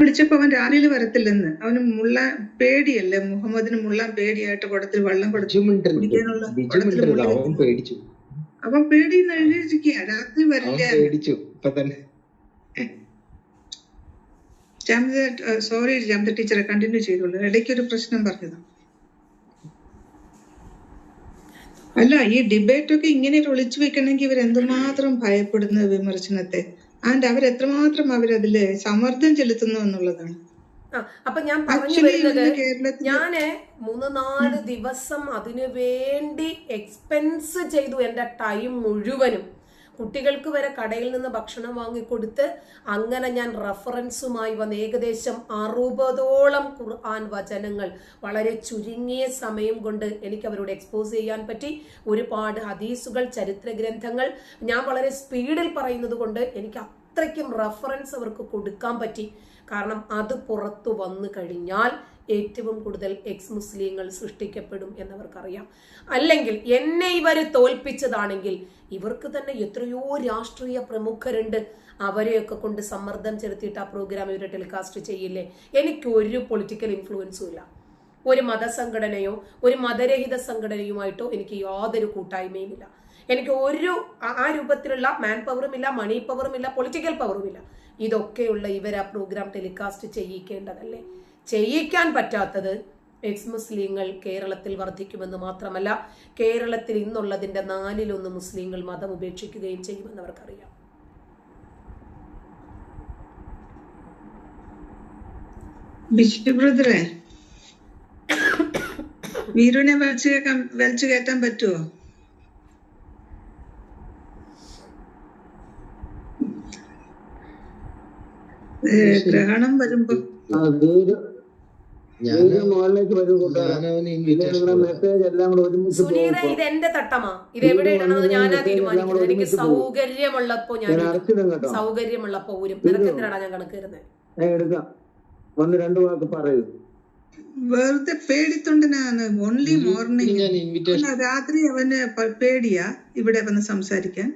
വിളിച്ചപ്പോ അവൻ രാവിലെ വരത്തില്ലെന്ന്. അവന് മുള്ള പേടിയല്ലേ? മുഹമ്മദിന് മുള്ള പേടിയായിട്ട് കുടത്തിൽ വെള്ളം കൊടുത്തു. പേടിച്ചു. അവൻ പേടി എഴുതിയിരിക്കുക രാത്രി വരില്ല. പേടിച്ചു. ഇപ്പൊ തന്നെ. ജാമിത സോറി ജാമിത ടീച്ചറെ കണ്ടിന്യൂ ചെയ്തോളൂ. ഇടയ്ക്ക് ഒരു പ്രശ്നം പറഞ്ഞതാ. അല്ല ഈ ഡിബേറ്റ് ഒക്കെ ഇങ്ങനെ ഒളിച്ചു വെക്കണമെങ്കിൽ ഇവർ എന്തുമാത്രം ഭയപ്പെടുന്ന വിമർശനത്തെ? ആൻഡ് അവർ എത്രമാത്രം അവരതിൽ സമ്മർദ്ദം ചെലുത്തുന്നു എന്നുള്ളതാണ്. അപ്പൊ ഞാൻ പറഞ്ഞു വരുന്നത് ഞാൻ മൂന്ന് നാല് ദിവസം അതിനു വേണ്ടി എക്സ്പെൻസ് ചെയ്തു എന്റെ ടൈം മുഴുവനും. കുട്ടികൾക്ക് വരെ കടയിൽ നിന്ന് ഭക്ഷണം വാങ്ങിക്കൊടുത്ത് അങ്ങനെ ഞാൻ റഫറൻസുമായി വന്ന് ഏകദേശം അറുപതോളം ഖുർആൻ വചനങ്ങൾ വളരെ ചുരുങ്ങിയ സമയം കൊണ്ട് എനിക്ക് അവരോട് എക്സ്പോസ് ചെയ്യാൻ പറ്റി. ഒരുപാട് ഹദീസുകൾ ചരിത്ര ഗ്രന്ഥങ്ങൾ. ഞാൻ വളരെ സ്പീഡിൽ പറയുന്നത് കൊണ്ട് എനിക്ക് അത്രയ്ക്കും റഫറൻസ് അവർക്ക് കൊടുക്കാൻ പറ്റി. കാരണം അത് പുറത്തു വന്നു കഴിഞ്ഞാൽ ഏറ്റവും കൂടുതൽ എക്സ് മുസ്ലിങ്ങൾ സൃഷ്ടിക്കപ്പെടും എന്നവർക്കറിയാം. അല്ലെങ്കിൽ എന്നെ ഇവർ തോൽപ്പിച്ചതാണെങ്കിൽ ഇവർക്ക് തന്നെ എത്രയോ രാഷ്ട്രീയ പ്രമുഖരുണ്ട്. അവരെയൊക്കെ കൊണ്ട് സമ്മർദ്ദം ചെലുത്തിയിട്ട് ആ പ്രോഗ്രാം ഇവർ ടെലികാസ്റ്റ് ചെയ്യില്ലേ? എനിക്ക് ഒരു പൊളിറ്റിക്കൽ ഇൻഫ്ലുവൻസും ഇല്ല. ഒരു മതസംഘടനയോ ഒരു മതരഹിത സംഘടനയുമായിട്ടോ എനിക്ക് യാതൊരു കൂട്ടായ്മയും ഇല്ല. എനിക്ക് ഒരു ആ- രൂപത്തിലുള്ള മാൻ പവറും ഇല്ല മണി പവറും ഇല്ല പൊളിറ്റിക്കൽ പവറും ഇല്ല. ഇതൊക്കെയുള്ള ഇവർ ആ പ്രോഗ്രാം ടെലികാസ്റ്റ് ചെയ്യിക്കേണ്ടതല്ലേ? ചെയ്യിക്കാൻ പറ്റാത്തത് എക്സ് മുസ്ലിങ്ങൾ കേരളത്തിൽ വർദ്ധിക്കുമെന്ന് മാത്രമല്ല കേരളത്തിൽ ഇന്നുള്ളതിന്റെ നാലിലൊന്ന് മുസ്ലിങ്ങൾ മതം ഉപേക്ഷിക്കുകയും ചെയ്യുമെന്ന് അവർക്കറിയാം ബിഷപ്പ് ബ്രദറെ വീരുവിനെ വലിച്ചു കേൾക്കാൻ വലിച്ചു കയറ്റാൻ പറ്റുമോ ഏ, ഗ്രഹണം വരുമ്പോ ആ വീട് ഞാൻ വീട് മുകളിലേക്ക് വരൂ കൂട്ടുകാരെ ഞാനവന് പിന്നെ ഇൻവിറ്റേഷൻ നിങ്ങളുടെ മെസ്സേജ് എല്ലാം കൂടെ ഒരുമിച്ച് സുനീറ പോകും ഇത് എന്റെ തട്ടമാ. ഇത് എവിടെ ഇടണമെന്ന് ഞാനാ തീരുമാനിക്കുന്നത്. എനിക്ക് സൗകര്യമുള്ളപ്പോ ഞാൻ ഞാൻ സൗകര്യമുള്ളപ്പോ ഊരും. നിനക്ക് എന്തിനാണ് ഞാൻ കണക്ക് തരുന്നത് ഞാൻ എടുക്കാം. ഒന്ന് രണ്ട് വാക്ക് പറയൂ. വെറുതെ പേടിത്തൊണ്ടനാണ് ഓൺലി മോർണിംഗ് ഞാൻ രാത്രി അവന് പേടിയാ ഇവിടെ വന്ന് സംസാരിക്കാൻ.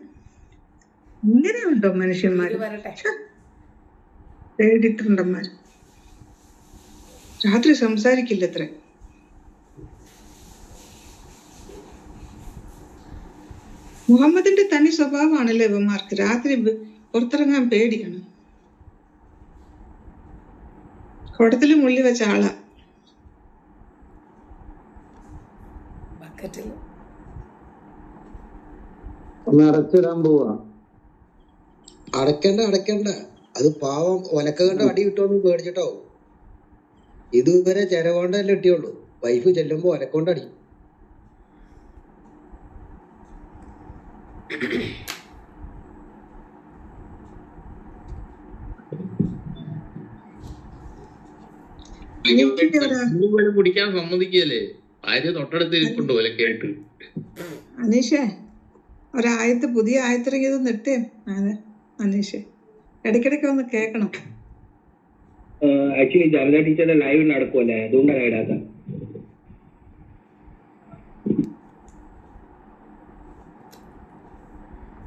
ഇങ്ങനെയുണ്ടോ മനുഷ്യന്മാര്? വരട്ടെ. പേടിത്തൊണ്ടന്മാർ രാത്രി സംസാരിക്കില്ല അത്ര മുഹമ്മദിന്റെ തനി സ്വഭാവമാണല്ലോ ഇവന്മാർക്ക്? രാത്രി പുറത്തിറങ്ങാൻ പേടിയാണ്. കുടത്തിൽ മുള്ളി വെച്ച ആളാ. ബക്കറ്റിൽ ഒന്ന് അടച്ചിടാൻ പോവാ. അടക്കണ്ട അടക്കണ്ട. അത് പാവം ഒലക്ക കണ്ട് അടി കിട്ടുമെന്ന് പേടിച്ചിട്ടാവും ഇതുവരെ ചെലവോണ്ടല്ലേ കിട്ടിയുള്ളൂ. വൈഫ് ചെല്ലുമ്പോ ഒലക്കൊണ്ട് അടി. കുടിക്കാൻ സമ്മതിക്കല്ലേ ഭാര്യ തൊട്ടടുത്ത് ഇരിപ്പുണ്ട് ഒലക്കായിട്ട് അനീഷേ ഒരായത്ത് പുതിയ ആയത്തിറങ്ങിയത് നെട്ടേ. അതെ അനീഷേ. ഇടയ്ക്കിടയ്ക്ക് ഒന്ന് കേൾക്കണം. ആക്ച്വലി ജാമിത ടീച്ചറുടെ ലൈവ് നടക്കുമല്ലേ അതുകൊണ്ടാണ് ഇടാക്കാം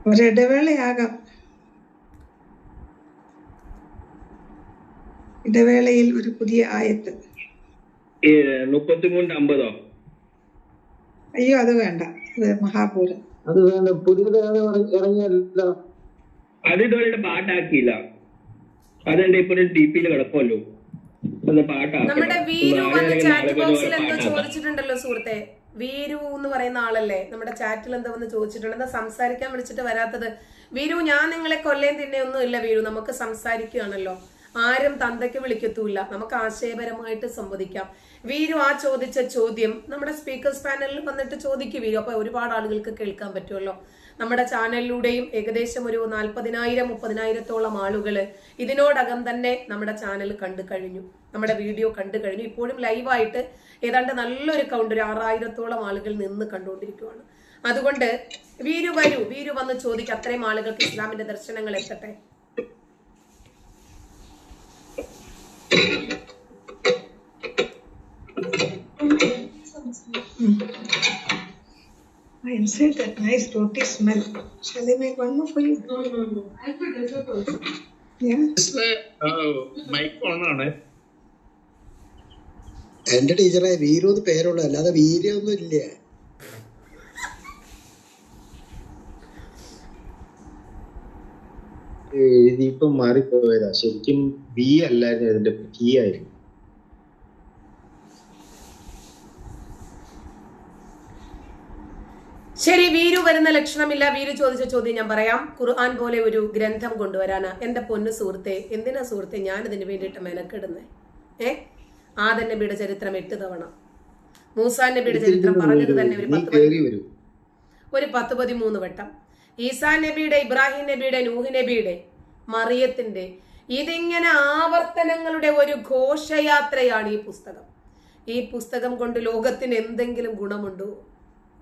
ഒരിടവേളയാകാം. ഇടവേളയിൽ ഒരു പുതിയ ആയത്ത്. മുപ്പത്തിമൂന്ന് അമ്പതോ? അയ്യോ അത് വേണ്ട. അത് മഹാപൂരം. അത് വേണ്ട. പുതിയ ഇറങ്ങിയല്ലോ. അത് ഇതുവരെ പാട്ടാക്കിയില്ല. അതെന്റെ ഇപ്പൊ ഡി പിയിൽ കിടക്കുമല്ലോ അത് നമ്മുടെ വീരു വന്ന് ചാറ്റ് ബോക്സിൽ എന്തോ ചോദിച്ചിട്ടുണ്ടല്ലോ സുഹൃത്തെ. വീരു എന്ന് പറയുന്ന ആളല്ലേ? നമ്മുടെ ചാറ്റിൽ എന്താ വന്ന് ചോദിച്ചിട്ടുണ്ട്. എന്താ സംസാരിക്കാൻ വിളിച്ചിട്ട് വരാത്തത്? വീരു ഞാൻ നിങ്ങളെ കൊല്ലേം ഒന്നും ഇല്ല വീരു. നമുക്ക് സംസാരിക്കുകയാണല്ലോ ആരും തന്തയ്ക്ക് വിളിക്കത്തൂല്ല. നമുക്ക് ആശയപരമായിട്ട് സംവദിക്കാം. വീരു ആ ചോദിച്ച ചോദ്യം നമ്മുടെ സ്പീക്കേഴ്സ് പാനലിൽ വന്നിട്ട് ചോദിക്കും വീരു. അപ്പൊ ഒരുപാട് ആളുകൾക്ക് കേൾക്കാൻ പറ്റുമല്ലോ നമ്മുടെ ചാനലിലൂടെയും ഏകദേശം ഒരു നാൽപ്പതിനായിരം മുപ്പതിനായിരത്തോളം ആളുകൾ ഇതിനോടകം തന്നെ നമ്മുടെ ചാനൽ കണ്ടു കഴിഞ്ഞു. നമ്മുടെ വീഡിയോ കണ്ടു കഴിഞ്ഞു. ഇപ്പോഴും ലൈവായിട്ട് ഏതാണ്ട് നല്ലൊരു കൗണ്ട് ഒരു ആറായിരത്തോളം ആളുകൾ നിന്ന് കണ്ടുകൊണ്ടിരിക്കുകയാണ് അതുകൊണ്ട് വീരു വരൂ വീരു വന്ന് ചോദിക്കും അത്രയും ആളുകൾക്ക് ഇസ്ലാമിന്റെ ദർശനങ്ങൾ എത്തട്ടെ? Inside that nice roti smell. Shall I make one more for you? Yeah. Mic also. എന്റെ ടീച്ചറെ വീരു എന്ന് പേരുള്ളൂ അല്ലാതെ വീര്യൊന്നും ഇല്ല എഴുതിയപ്പോ മാറിപ്പോയതാ ശരിക്കും ബി അല്ലായിരുന്നു ഇതിന്റെ ടി ആയിരുന്നു ശരി വീരു വരുന്ന ലക്ഷണമില്ല. വീരു ചോദിച്ച ചോദ്യം ഞാൻ പറയാം. ഖുർആൻ പോലെ ഒരു ഗ്രന്ഥം കൊണ്ടുവരാനാ. എന്റെ പൊന്നു സുഹൃത്തെ എന്തിനാ സുഹൃത്തെ ഞാൻ ഇതിന് വേണ്ടിയിട്ട് മെനക്കെടുന്നേ? ഏ? ആദൻ നബിയുടെ ചരിത്രം എട്ട് തവണ. മൂസാൻ നബിയുടെ ചരിത്രം പറഞ്ഞത് തന്നെ ഒരു പത്ത് ഒരു പത്ത് പതിമൂന്ന് വട്ടം. ഈസാ നബിയുടെ ഇബ്രാഹിം നബിയുടെ നൂഹ് നബിയുടെ മറിയത്തിന്റെ ഇതിങ്ങനെ ആവർത്തനങ്ങളുടെ ഒരു ഘോഷയാത്രയാണ് ഈ പുസ്തകം. ഈ പുസ്തകം കൊണ്ട് ലോകത്തിന് എന്തെങ്കിലും ഗുണമുണ്ടോ?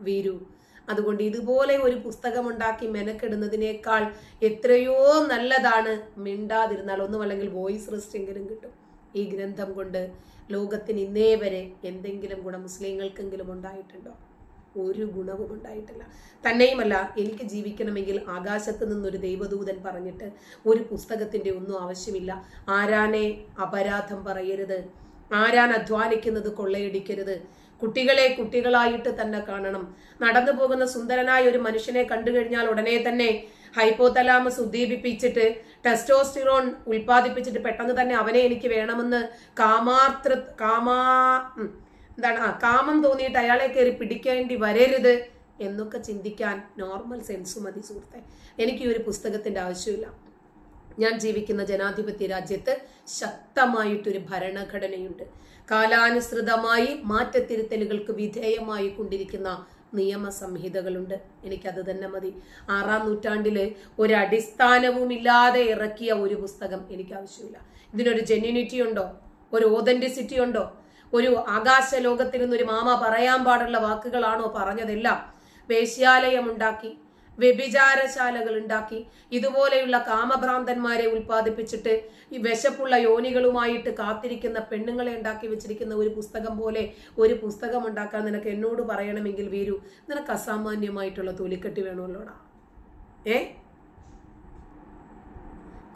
വീരു അതുകൊണ്ട് ഇതുപോലെ ഒരു പുസ്തകം ഉണ്ടാക്കി മെനക്കെടുന്നതിനേക്കാൾ എത്രയോ നല്ലതാണ് മിണ്ടാതിരുന്നാൽ ഒന്നുമല്ലെങ്കിൽ വോയിസ് റെസ്റ്റ് എങ്കിലും കിട്ടും. ഈ ഗ്രന്ഥം കൊണ്ട് ലോകത്തിന് ഇന്നേ വരെ എന്തെങ്കിലും ഗുണം മുസ്ലിങ്ങൾക്കെങ്കിലും ഉണ്ടായിട്ടുണ്ടോ? ഒരു ഗുണവും ഉണ്ടായിട്ടില്ല. തന്നെയുമല്ല എനിക്ക് ജീവിക്കണമെങ്കിൽ ആകാശത്ത് നിന്നൊരു ദൈവദൂതൻ പറഞ്ഞിട്ട് ഒരു പുസ്തകത്തിന്റെ ഒന്നും ആവശ്യമില്ല. ആരാനെ അപരാധം പറയരുത്? ആരാൻ അധ്വാനിക്കുന്നത് കൊള്ളയടിക്കരുത്? കുട്ടികളെ കുട്ടികളായിട്ട് തന്നെ കാണണം. നടന്നു പോകുന്ന സുന്ദരനായ ഒരു മനുഷ്യനെ കണ്ടു കഴിഞ്ഞാൽ ഉടനെ തന്നെ ഹൈപ്പോതലാമസ് ഉദ്ദീപിപ്പിച്ചിട്ട് ടെസ്റ്റോസ്റ്റിറോൺ ഉൽപ്പാദിപ്പിച്ചിട്ട് പെട്ടെന്ന് തന്നെ അവനെ എനിക്ക് വേണമെന്ന് കാമാർത്ര കാമാ എന്താണ്? ആ കാമം തോന്നിയിട്ട് അയാളെ കയറി പിടിക്കേണ്ടി വരരുത് എന്നൊക്കെ ചിന്തിക്കാൻ നോർമൽ സെൻസ് മതി സുഹൃത്തെ. എനിക്ക് ഈ ഒരു പുസ്തകത്തിന്റെ ആവശ്യമില്ല. ഞാൻ ജീവിക്കുന്ന ജനാധിപത്യ രാജ്യത്ത് ശക്തമായിട്ടൊരു ഭരണഘടനയുണ്ട്. കാലാനുസൃതമായി മാറ്റത്തിരുത്തലുകൾക്ക് വിധേയമായി കൊണ്ടിരിക്കുന്ന നിയമ സംഹിതകളുണ്ട്. എനിക്കത് തന്നെ മതി. ആറാം നൂറ്റാണ്ടിൽ ഒരു അടിസ്ഥാനവുമില്ലാതെ ഇറക്കിയ ഒരു പുസ്തകം എനിക്ക് ആവശ്യമില്ല ഇതിനൊരു ജെന്യൂനിറ്റി ഉണ്ടോ? ഒരു ഓതന്റിസിറ്റി ഉണ്ടോ? ഒരു ആകാശ ലോകത്തിൽ നിന്നൊരു മാമ പറയാൻ പാടുള്ള വാക്കുകളാണോ പറഞ്ഞതെല്ലാം വേശ്യാലയം ഉണ്ടാക്കി വ്യഭിചാരശാലകൾ ഉണ്ടാക്കി ഇതുപോലെയുള്ള കാമഭ്രാന്തന്മാരെ ഉൽപ്പാദിപ്പിച്ചിട്ട് ഈ വിശപ്പുള്ള യോനികളുമായിട്ട് കാത്തിരിക്കുന്ന പെണ്ണുങ്ങളെ ഉണ്ടാക്കി വെച്ചിരിക്കുന്ന ഒരു പുസ്തകം പോലെ ഒരു പുസ്തകം ഉണ്ടാക്കാൻ നിനക്ക് എന്നോട് പറയണമെങ്കിൽ വീരു. നിനക്ക് അസാമാന്യമായിട്ടുള്ള തൊലിക്കെട്ടി വേണമല്ലോടാ. ഏ?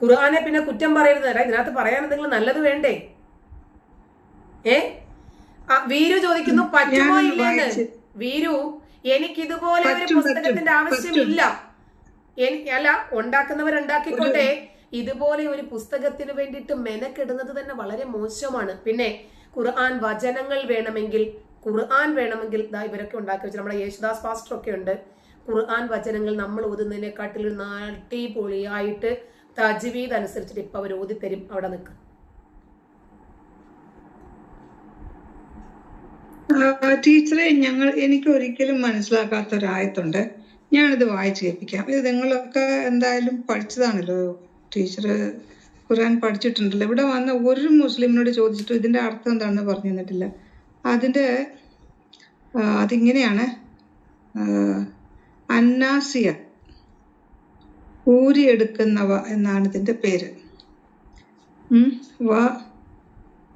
ഖുർആാനെ പിന്നെ കുറ്റം പറയരുത്. ഇതിനകത്ത് പറയാൻ എന്തെങ്കിലും നല്ലത് വേണ്ടേ? ഏ? വീരു ചോദിക്കുന്നു പറ്റുമോ ഇല്ലെന്ന് വീരു എനിക്ക് ഇതുപോലെ ഒരു പുസ്തകത്തിന്റെ ആവശ്യമില്ല. എനിക്ക് അല്ല ഉണ്ടാക്കുന്നവർ ഉണ്ടാക്കിക്കോട്ടെ ഇതുപോലെ ഒരു പുസ്തകത്തിന് വേണ്ടിയിട്ട് മെനക്കെടുന്നത് തന്നെ വളരെ മോശമാണ്. പിന്നെ ഖുർആൻ വചനങ്ങൾ വേണമെങ്കിൽ ഖുർആൻ വേണമെങ്കിൽ ദാ ഇവരൊക്കെ ഉണ്ടാക്കി വെച്ചു നമ്മുടെ യേശുദാസ് പാസ്റ്റർ ഒക്കെ ഉണ്ട്. ഖുർആൻ വചനങ്ങൾ നമ്മൾ ഓതുന്നതിനെക്കാട്ടിൽ നാട്ടിപൊളിയായിട്ട് തജ്വീദ് അനുസരിച്ചിട്ട് ഇപ്പൊ അവർ ഓതിത്തരും അവിടെ നിൽക്കും ടീച്ചറെ ഞങ്ങൾ എനിക്ക് ഒരിക്കലും മനസ്സിലാക്കാത്ത ഒരു ആയത്തുണ്ട് ഞാനിത് വായിച്ചു കേൾപ്പിക്കാം. ഇത് നിങ്ങളൊക്കെ എന്തായാലും പഠിച്ചതാണല്ലോ? ടീച്ചർ ഖുർആൻ പഠിച്ചിട്ടുണ്ടല്ലോ. ഇവിടെ വന്ന ഒരു മുസ്ലിമിനോട് ചോദിച്ചിട്ട് ഇതിന്റെ അർത്ഥം എന്താണെന്ന് പറഞ്ഞു തന്നിട്ടില്ല. അതിന്റെ അതിങ്ങനെയാണ്. അന്നാസിയ ഊരിയെടുക്കുന്നവ എന്നാണ് ഇതിന്റെ പേര്. വ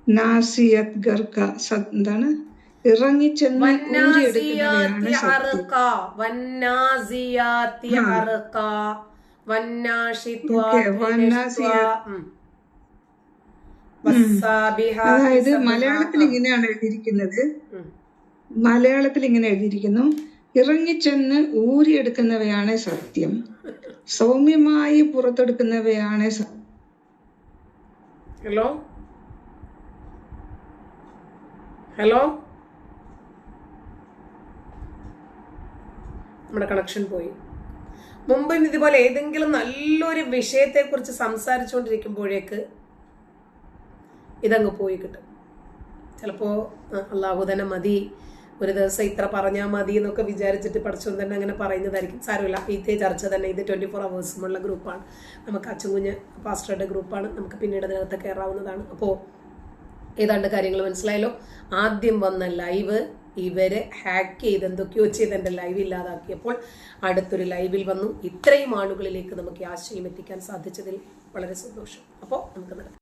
നാസിയത് ഗർക്ക എന്താണ്? ഇറങ്ങിച്ചെന്ന് അതായത് മലയാളത്തിൽ ഇങ്ങനെയാണ് എഴുതിയിരിക്കുന്നത്. മലയാളത്തിൽ ഇങ്ങനെ എഴുതിയിരിക്കുന്നു. ഇറങ്ങിച്ചെന്ന് ഊരിയെടുക്കുന്നവയാണ് സത്യം. സൗമ്യമായി പുറത്തെടുക്കുന്നവയാണ് ഹലോ ഹലോ നമ്മുടെ കണക്ഷൻ പോയി. മുമ്പ് ഇതുപോലെ ഏതെങ്കിലും നല്ലൊരു വിഷയത്തെക്കുറിച്ച് സംസാരിച്ചുകൊണ്ടിരിക്കുമ്പോഴേക്ക് ഇതങ്ങ് പോയി കിട്ടും. ചിലപ്പോൾ അള്ളാഹു തന്നെ മതി ഒരു ദിവസം ഇത്ര പറഞ്ഞാൽ മതി എന്നൊക്കെ വിചാരിച്ചിട്ട് പഠിച്ചോൻ തന്നെ അങ്ങനെ പറയുന്നതായിരിക്കും. സാരമില്ല. ഇതേ ചർച്ച തന്നെ ഇത് ട്വന്റി ഫോർ അവേഴ്സുമുള്ള ഗ്രൂപ്പാണ്. നമുക്ക് അച്ചുകുഞ്ഞ് പാസ്റ്ററുടെ ഗ്രൂപ്പാണ്. നമുക്ക് പിന്നീട് അതിനകത്ത് കയറാവുന്നതാണ്. അപ്പോൾ ഏതാണ്ട് കാര്യങ്ങൾ മനസ്സിലായല്ലോ? ആദ്യം വന്ന ലൈവ് ഇവരെ ഹാക്ക് ചെയ്ത് എന്തൊക്കെയോ ചെയ്ത് എന്റെ ലൈവ് ഇല്ലാതാക്കിയപ്പോൾ അടുത്തൊരു ലൈവിൽ വന്നു. ഇത്രയും ആളുകളിലേക്ക് നമുക്ക് ആശയം എത്തിക്കാൻ സാധിച്ചതിൽ വളരെ സന്തോഷം. അപ്പോൾ നമുക്ക് നടക്കാം